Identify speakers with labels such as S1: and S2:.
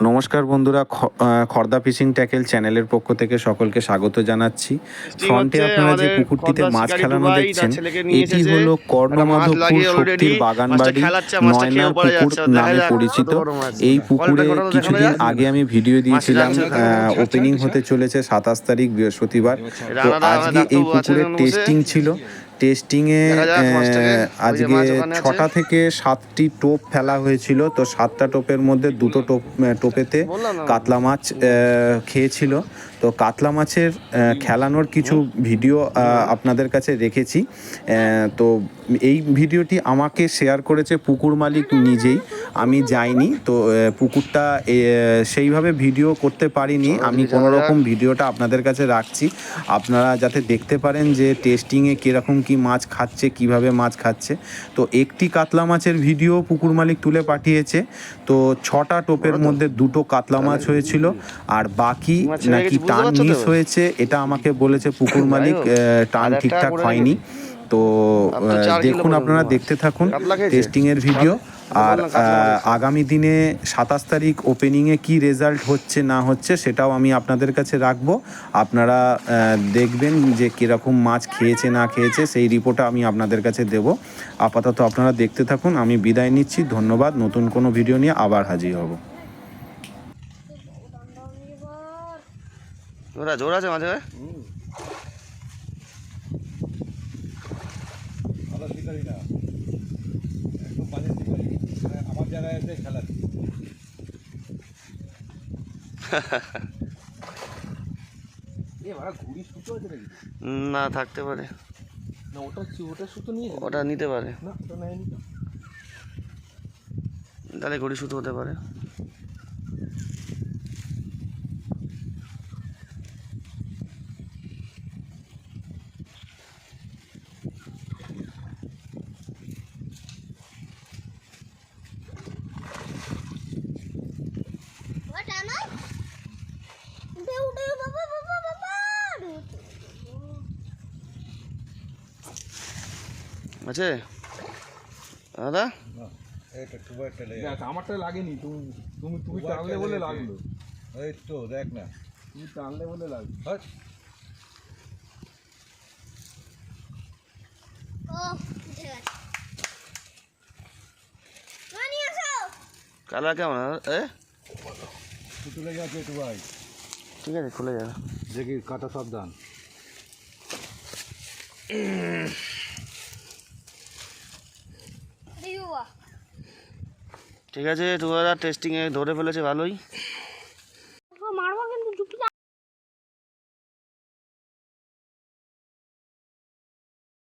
S1: নমস্কার বন্ধুরা Khardah fishing tackle চ্যানেলের পক্ষ থেকে সকলকে স্বাগত জানাচ্ছি। ফ্রন্টে আপনারা যে পুকুরটিতে মাছ খেলানো দেখছেন এটি। হলো
S2: মাছ
S1: কর্ণমাধবপুর শক্তির
S2: মাছটা খেলাচ্ছে,
S1: নয়না পুকুর নামে পরিচিত।
S2: বড়।
S1: এই পুকুরে কিছুদিন আগে আমি ভিডিও দিয়েছিলাম ওপেনিং হতে চলেছে সাতাশ তারিখ বৃহস্পতিবার। তো আজকে এই পুকুরের টেস্টিং ছিল। টেস্টিংয়ে আজকে। ছটা থেকে সাতটি টোপ ফেলা হয়েছিল তো সাতটা টোপের মধ্যে দুটো টোপ টোপেতে কাতলা মাছ খেয়েছিল। তো কাতলা মাছের খেলানোর কিছু ভিডিও আপনাদের কাছে রেখেছি। তো এই ভিডিওটি আমাকে শেয়ার করেছে পুকুর মালিক নিজেই। আমি যাইনি তো পুকুরটা সেইভাবে ভিডিও করতে পারিনি। আমি কোনো রকম ভিডিওটা আপনাদের কাছে রাখছি। আপনারা যাতে দেখতে পারেন যে টেস্টিংয়ে কীরকম কী মাছ খাচ্ছে কীভাবে মাছ খাচ্ছে। তো একটি কাতলা মাছের ভিডিও পুকুর মালিক তুলে পাঠিয়েছে। তো ছটা টোপের মধ্যে দুটো কাতলা মাছ হয়েছিল আর বাকি নাকি টান মিস হয়েছে এটা আমাকে বলেছে পুকুর মালিক টান ঠিকঠাক হয়নি। তো দেখুন আপনারা দেখতে থাকুন
S2: কাতলা খেয়েছে?
S1: টেস্টিং এর ভিডিও আর। আগামী দিনে সাতাশ তারিখ ওপেনিংয়ে কি রেজাল্ট হচ্ছে না হচ্ছে সেটাও আমি আপনাদের কাছে রাখব। আপনারা দেখবেন যে কীরকম মাছ খেয়েছে না খেয়েছে সেই রিপোর্টটা আমি আপনাদের কাছে দেব। আপাতত আপনারা দেখতে থাকুন আমি বিদায় নিচ্ছি ধন্যবাদ। নতুন কোনো ভিডিও নিয়ে আবার হাজির হব।
S2: জোর আছে মাঝে?
S3: শিকারি না একদম বাজে শিকারি মানে আমার জায়গায় এসে খেলাচ্ছি। সুতো
S2: না থাকতে পারে।
S3: না ওটা ওটা সুতো নিয়ে
S2: ওটা নিতে পারে।
S3: না ওটা নেয়নি
S2: তাহলে ঘড়ি শুধু হতে পারে। আছে? দাদা?
S3: একটা
S4: দেখ আমারটা লাগেনি তুমি তুমি তুমি টানলে বলে লাগল।
S3: এই তো দেখ না।
S4: তুমি টানলে বলে লাগল।
S5: গেছে আসো
S2: কালার কেমন? এ?
S3: সুতো লেগে আছে টুবাই
S2: ঠিক আছে খুলে যাবে।
S3: দেখি কাটা সাবধান
S2: ঠিক আছে টুকারা টেস্টিংয়ে ধরে ফেলেছে ভালোই।